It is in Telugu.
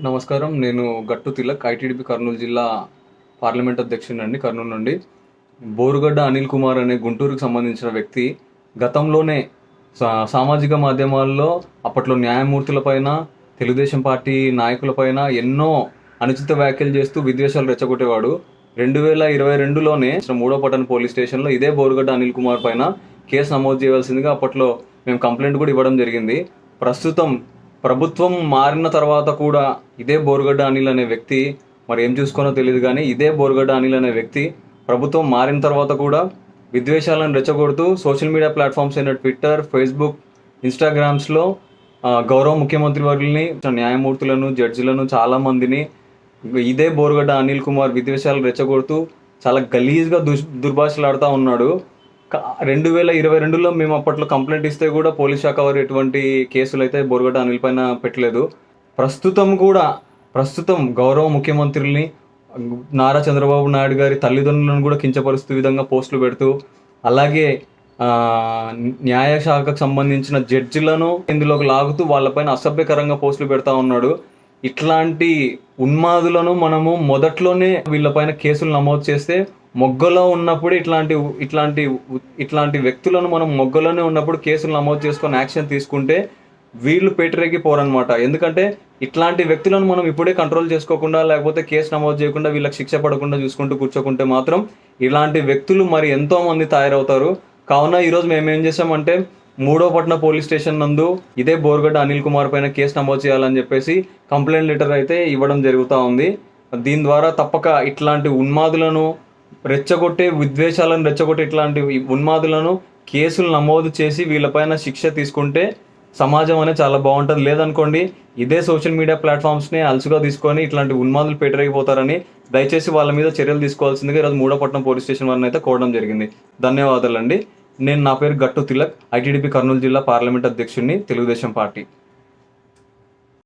నమస్కారం. నేను గట్టు తిలక్ ఐటీడీపీ కర్నూలు జిల్లా పార్లమెంట్ అధ్యక్షుడు అండి కర్నూలు నుండి. బోరుగడ్డ అనిల్ కుమార్ అనే గుంటూరుకు సంబంధించిన వ్యక్తి గతంలోనే సా- సామాజిక మాధ్యమాల్లో అప్పట్లో న్యాయమూర్తులపైన తెలుగుదేశం పార్టీ నాయకులపైన ఎన్నో అనుచిత వ్యాఖ్యలు చేస్తూ విద్వేషాలు రెచ్చగొట్టేవాడు. రెండు వేల ఇరవై రెండులోనే మూడో పట్టణ పోలీస్ స్టేషన్లో ఇదే బోరుగడ్డ అనిల్ కుమార్ పైన కేసు నమోదు చేయవలసిందిగా అప్పట్లో మేము కంప్లైంట్ కూడా ఇవ్వడం జరిగింది. ప్రస్తుతం ప్రభుత్వం మారిన తర్వాత కూడా ఇదే బోరుగడ్డ అనిల్ అనే వ్యక్తి మరి ఏం చూసుకోనో తెలియదు కానీ ఇదే బోరుగడ్డ అనిల్ అనే వ్యక్తి ప్రభుత్వం మారిన తర్వాత కూడా విద్వేషాలను రెచ్చగొడుతూ సోషల్ మీడియా ప్లాట్ఫామ్స్ అయిన ట్విట్టర్ ఫేస్బుక్ ఇన్స్టాగ్రామ్స్లో గౌరవ ముఖ్యమంత్రి వర్గుల్ని న్యాయమూర్తులను జడ్జిలను చాలామందిని ఇదే బోరుగడ్డ అనిల్ కుమార్ విద్వేషాలు రెచ్చగొడుతూ చాలా గలీజ్గా దుష్ దుర్భాషలాడుతూ ఉన్నాడు. రెండు వేల ఇరవై రెండులో మేము అప్పట్లో కంప్లైంట్ ఇస్తే కూడా పోలీస్ శాఖ వారు ఎటువంటి కేసులు అయితే బోరుగడ్డ అనిల్ పైన పెట్టలేదు. ప్రస్తుతం కూడా ప్రస్తుతం గౌరవ ముఖ్యమంత్రుల్ని నారా చంద్రబాబు నాయుడు గారి తల్లిదండ్రులను కూడా కించపరుస్తూ విధంగా పోస్టులు పెడుతూ అలాగే న్యాయశాఖకు సంబంధించిన జడ్జిలను ఇందులోకి లాగుతూ వాళ్ళపైన అసభ్యకరంగా పోస్టులు పెడతా ఉన్నాడు. ఇట్లాంటి ఉన్మాదులను మనము మొదట్లోనే వీళ్ళపైన కేసులు నమోదు చేస్తే మొగ్గలో ఉన్నప్పుడు ఇట్లాంటి ఇట్లాంటి ఇట్లాంటి వ్యక్తులను మనం మొగ్గలోనే ఉన్నప్పుడు కేసులు నమోదు చేసుకొని యాక్షన్ తీసుకుంటే వీళ్ళు పేటరేకి పోరనమాట ఎందుకంటే ఇట్లాంటి వ్యక్తులను మనం ఇప్పుడే కంట్రోల్ చేసుకోకుండా లేకపోతే కేసు నమోదు చేయకుండా వీళ్ళకి శిక్ష పడకుండా చూసుకుంటూ కూర్చోకుంటే మాత్రం ఇలాంటి వ్యక్తులు మరి ఎంతో మంది తయారవుతారు. కావున ఈరోజు మేము ఏం చేసామంటే మూడో పట్న పోలీస్ స్టేషన్ నందు ఇదే బోర్గడ్డ అనిల్ కుమార్ పైన కేసు నమోదు చేయాలని చెప్పేసి కంప్లైంట్ లెటర్ అయితే ఇవ్వడం జరుగుతూ ఉంది. దీని ద్వారా తప్పక ఇట్లాంటి ఉన్మాదులను రెచ్చగొట్టే విద్వేషాలను రెచ్చగొట్టే ఇట్లాంటి ఉన్మాదులను కేసులు నమోదు చేసి వీళ్ళపైన శిక్ష తీసుకుంటే సమాజం అనేది చాలా బాగుంటుంది. లేదనుకోండి ఇదే సోషల్ మీడియా ప్లాట్ఫామ్స్ని అలసుగా తీసుకొని ఇట్లాంటి ఉన్మాదులు పెట్టరేగిపోతారని దయచేసి వాళ్ళ మీద చర్యలు తీసుకోవాల్సిందిగా ఈరోజు మూడోపట్నం పోలీస్ స్టేషన్ వారిని అయితే కోవడం జరిగింది. ధన్యవాదాలండి. నేను నా పేరు గట్టు తిలక్ ఐటీడీపీ కర్నూలు జిల్లా పార్లమెంట్ అధ్యక్షుడిని తెలుగుదేశం పార్టీ.